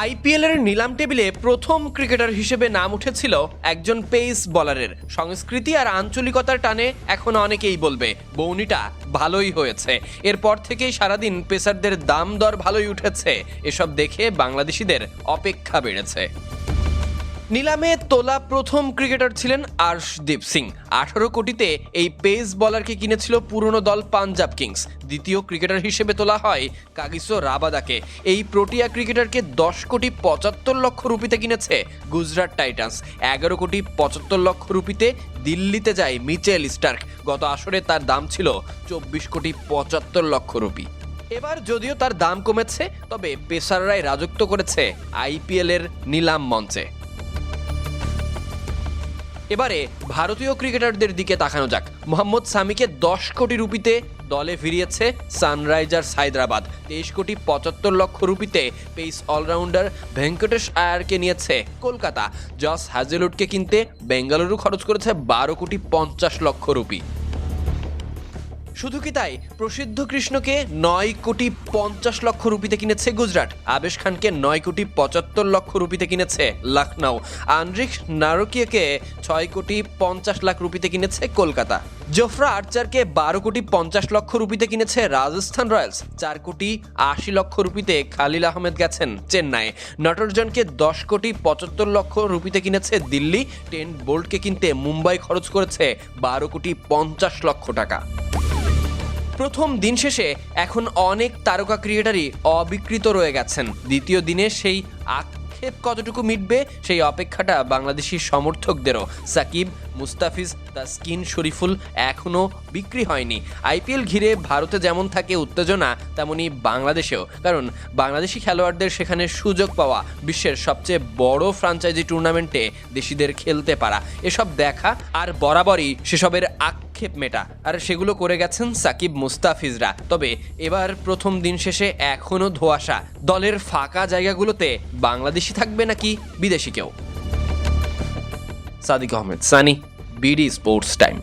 IPL এর নিলাম টেবিলে প্রথম ক্রিকেটার হিসেবে নাম উঠেছিল একজন পেস বলারের। সংস্কৃতি আর আঞ্চলিকতার টানে এখন অনেকেই বলবে বৌনিটা ভালোই হয়েছে। এরপর থেকেই সারাদিন পেসারদের দাম দর ভালোই উঠেছে। এসব দেখে বাংলাদেশিদের অপেক্ষা বেড়েছে। নিলামে তোলা প্রথম ক্রিকেটার ছিলেন আর্শদীপ সিং। আঠারো কোটিতে এই পেস বলারকে কিনেছিল পুরনো দল পাঞ্জাব কিংস। দ্বিতীয় ক্রিকেটার হিসেবে তোলা হয় কাগিসো রাবাদাকে। এই প্রোটিয়া ক্রিকেটারকে দশ কোটি পঁচাত্তর লক্ষ রুপিতে কিনেছে গুজরাট টাইটান্স। এগারো কোটি পঁচাত্তর লক্ষ রুপিতে দিল্লিতে যায় মিচেল স্টার্ক। গত আসরে তার দাম ছিল চব্বিশ কোটি পঁচাত্তর লক্ষ রুপি। এবার যদিও তার দাম কমেছে, তবে পেসাররাই রাজত্ব করেছে আইপিএল এর নিলাম মঞ্চে। এবারে ভারতীয় ক্রিকেটারদের দিকে তাকানো যাক। মোহাম্মদ সামিকে দশ কোটি রুপিতে দলে ফিরিয়েছে সানরাইজার্স হায়দ্রাবাদ। তেইশ কোটি পঁচাত্তর লক্ষ রুপিতে পেস অলরাউন্ডার ভেঙ্কটেশ আয়ারকে নিয়েছে কলকাতা। জস হাজেলুডকে কিনতে বেঙ্গালুরু খরচ করেছে বারো কোটি পঞ্চাশ লক্ষ রুপি। শুধু কি তাই? প্রসিদ্ধ কৃষ্ণকে নয় কোটি পঞ্চাশ লক্ষ রুপিতে কিনেছে গুজরাট। আবেশ খানকে নয় কোটি পঁচাত্তর লক্ষ রুপিতে কিনেছে লখনৌ আন্দ্রিক নারকিয়াকে ছয় কোটি পঞ্চাশ লাখ রুপিতে কিনেছে কলকাতা। জোফরা আর্চারকে বারো কোটি পঞ্চাশ লক্ষ রুপিতে কিনেছে রাজস্থান রয়্যালস। চার কোটি আশি লক্ষ রুপিতে খালিল আহমেদ গেছেন চেন্নাই। নটরজনকে দশ কোটি পঁচাত্তর লক্ষ রুপিতে কিনেছে দিল্লি। টেন বোল্টকে কিনতে মুম্বাই খরচ করেছে বারো কোটি পঞ্চাশ লক্ষ টাকা। প্রথম দিন শেষে এখন অনেক তারকা ক্রিকেটারই অবিকৃত রয়ে গেছেন। দ্বিতীয় দিনে সেই আক্ষেপ কতটুকু মিটবে? সেই অপেক্ষাটা বাংলাদেশি সমর্থকদেরও। সাকিব, মুস্তাফিজ তাসকিন শরীফুল এখনও বিক্রি হয়নি। আইপিএল ঘিরে ভারতে যেমন থাকে উত্তেজনা, তেমনি বাংলাদেশেও। কারণ বাংলাদেশি খেলোয়াড়দের সেখানে সুযোগ পাওয়া বিশ্বের সবচেয়ে বড় ফ্রাঞ্চাইজি টুর্নামেন্টে দেশিদের খেলতে পারা। এসব দেখা আর বরাবরই সেসবের আক্ষেপ মেটা। আর সেগুলো করে গেছেন সাকিব, মুস্তাফিজরা। তবে এবার প্রথম দিন শেষে এখনও ধোয়াশা। দলের ফাঁকা জায়গাগুলোতে বাংলাদেশি থাকবে নাকি বিদেশি কেউ? Sadiq Ahmed Sunny BD sports time.